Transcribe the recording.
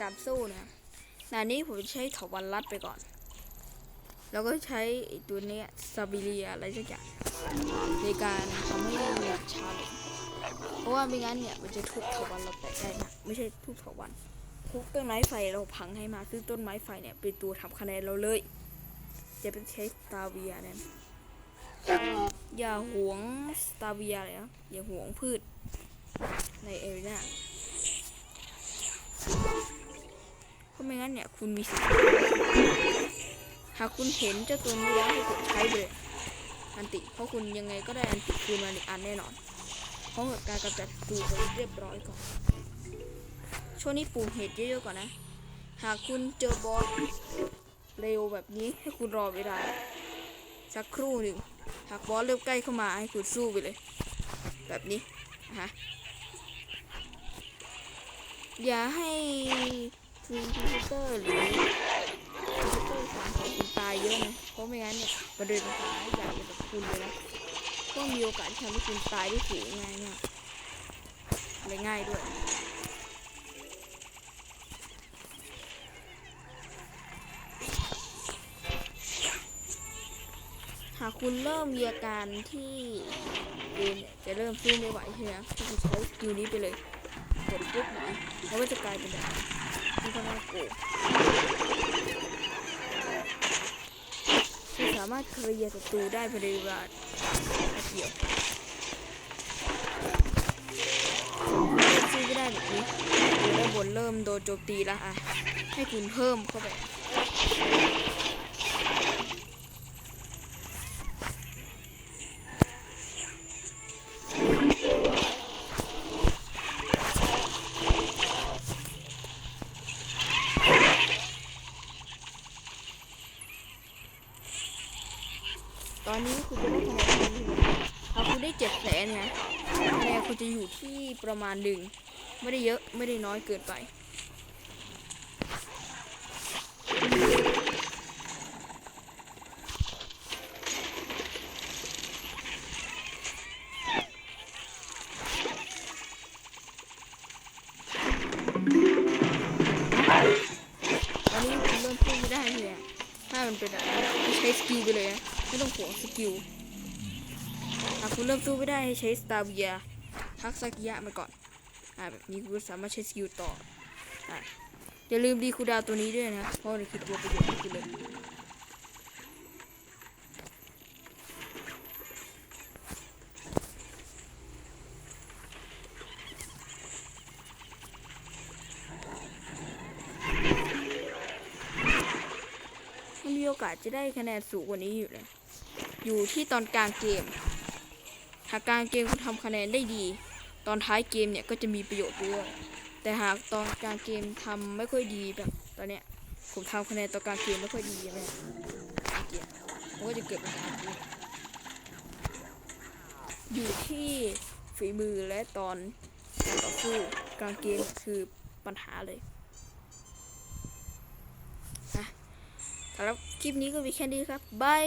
การสู้นะครับด่านนี้ผมใช้ถาวันรัดไปก่อน แล้วก็ใช้ตัวนี้ซาบิเลียอะไรสักอย่างในการทำให้หยัดช้าลงเพราะว่าไม่งั้นเนี่ยมันจะทุบถาวันเราแตกได้นะไม่ใช่ทุบถาวันทุบต้นไม้ไฟเราพังให้มาซึ่งต้นไม้ไฟเนี่ยเป็นตัวทำคะแนนเราเลย จะเป็นใช้สตาเวียเนี่ยอย่าหวงสตาเวียเลยนะอย่าหวงพืชในเอเรีย เพราะไม่งั้นเนี่ยคุณมีสิทธิ์หากคุณเห็นเจ้าตัวนี้แล้วให้กดใช้ไปเลยอันติ เพราะคุณยังไงก็ได้อันติคืนมาหนึ่งอันแน่นอน เพราะการกำจัดตูไปเรียบร้อยก่อน ช่วงนี้ปูเห็ดเยอะๆก่อนนะ หากคุณเจอบอสเร็วแบบนี้ให้คุณรอเวลาสักครู่หนึ่ง หากบอสเริ่มใกล้เข้ามาให้คุณสู้ไปเลย แบบนี้นะฮะ อย่าให้ทีมคอมพิวเตอร์หรือคอมพิวเตอร์สามของคุณตายเยอะนะ เพราะไม่งั้นเนี่ยประเด็นปัญหาใหญ่กับคุณเลยนะก็มีโอกาสทำให้คุณตายได้สูงง่ายมากเลยง่ายด้วยหากคุณเริ่มมีอาการที่เกมเนี่ยจะเริ่มสู้ไม่ไหวใช่ไหมก็คือใช้สกิลนี้ไปเลยกดปุ๊บ หน่อยแล้วก็จะกลายเป็นแบบที่ค่อนข้าโกงคือสามารถเคลียร์ศัตรูได้ภายในเวลาเดียวซื้อก็ได้แบบนี้ดูด้านบนเริ่มโดนโจมตีแล้วอะ ให้คุณเพิ่มเข้าไป ตอนนี้คุณจะได้คะแนนที่ดีถ้าคุณได้เจ็ดแสนเนี่ยคะแนนคุณจะอยู่ที่ประมาณหนึ่งไม่ได้เยอะไม่ได้น้อยเกินไปตอนนี้คุณเริ่มพูดไม่ได้เลยอะถ้ามันเป็นอะไรใช้สกิลไปเลยนะ ไม่ต้องห่วงสกิลหากคุณเริ่มสู้ไม่ได้ให้ใช้สตาร์เวียพักสักยะมาก่อนอ่าแบบนี้คุณสามารถใช้สกิลต่ออ่าอย่าลืมดีคูดาวตัวนี้ด้วยนะเพราะนี่คือตัวประโยชน์ของคุณเลยมันมีโอกาสจะได้คะแนนสูงกว่านี้อยู่เลย อยู่ที่ตอนกลางเกม หากกลางเกมคุณทำคะแนนได้ดี ตอนท้ายเกมเนี่ยก็จะมีประโยชน์ด้วย แต่หากตอนกลางเกมทำไม่ค่อยดีแบบตอนเนี้ยผมทำคะแนนตอนกลางเกมไม่ค่อยดีใช่ไหมกลางเกมมันก็จะเกิดปัญหาอยู่ที่ฝีมือและตอนการต่อสู้กลางเกมคือปัญหาเลยนะสำหรับคลิปนี้ก็มีแค่นี้ครับบาย